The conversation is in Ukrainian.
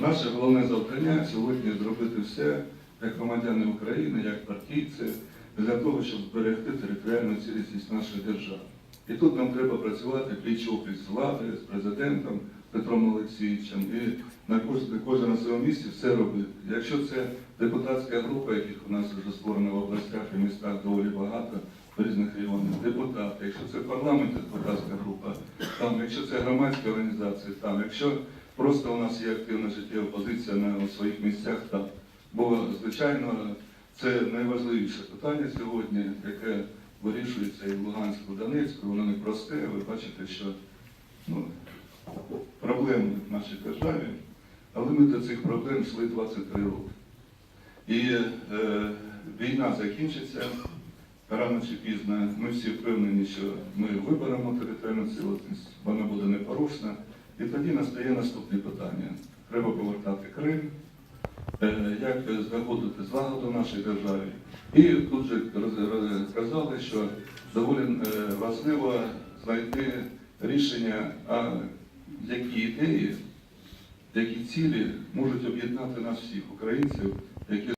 Наше головне завдання сьогодні зробити все, як громадяни України, як партійці, для того, щоб зберегти територіальну цілісність нашої держави. І тут нам треба працювати пліч опліч з владою, з президентом Петром Олексійовичем і на кожен, на своєму місці все робити. Якщо це депутатська група, яких у нас вже створено в областях і містах доволі багато в різних регіонах, депутати, якщо це парламент, депутатська група, там, якщо це громадські організації, там, якщо просто у нас є активна життєва позиція на своїх місцях, там. Бо, звичайно, це найважливіше питання сьогодні, яке вирішується і в Луганську, і в Донецьку, воно не просте. Ви бачите, що ну, проблеми в нашій державі, але ми до цих проблем йшли 23 роки. І е, війна закінчиться рано чи пізно. Ми всі впевнені, що ми виберемо територіальну цілісність, вона буде непорушна. І тоді настає наступне питання. Треба повертати Крим, е, як знаходити злагоду в нашій державі. І тут же сказали, що доволі е, важливо знайти рішення, а які ідеї, які цілі можуть об'єднати нас всіх українців, які